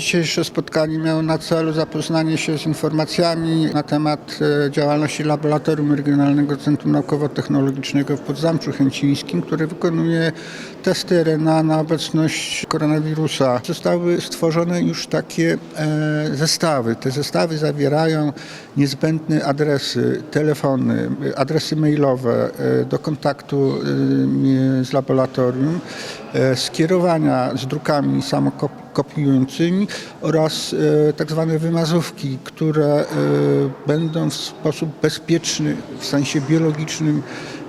Dzisiejsze spotkanie miało na celu zapoznanie się z informacjami na temat e, działalności Laboratorium Regionalnego Centrum Naukowo-Technologicznego w Podzamczu Chęcińskim, które wykonuje testy RNA na obecność koronawirusa. Zostały stworzone już takie e, zestawy. Te zestawy zawierają niezbędne adresy, telefony, adresy mailowe e, do kontaktu z laboratorium, skierowania z drukami samokopiującymi oraz e, tak zwane wymazówki, które e, będą w sposób bezpieczny, w sensie biologicznym e,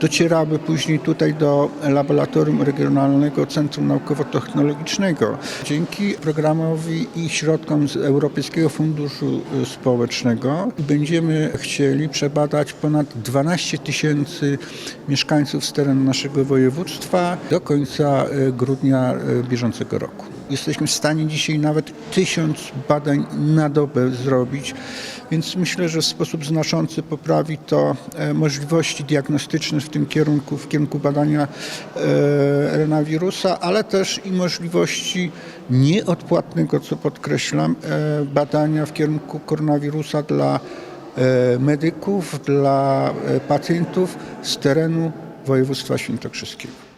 docierały później tutaj do Laboratorium Regionalnego Centrum Naukowo-Technologicznego. Dzięki programowi i środkom z Europejskiego Funduszu e, Społecznego będziemy chcieli przebadać ponad 12 tysięcy mieszkańców z terenu naszego województwa do końca e, grudnia e, bieżącego roku. Jesteśmy w stanie dzisiaj nawet tysiąc badań na dobę zrobić, więc myślę, że w sposób znaczący poprawi to e, możliwości diagnostyczne w tym kierunku, w kierunku badania e, RNA wirusa, ale też i możliwości nieodpłatnego, co podkreślam, e, badania w kierunku koronawirusa dla medyków, dla pacjentów z terenu województwa świętokrzyskiego.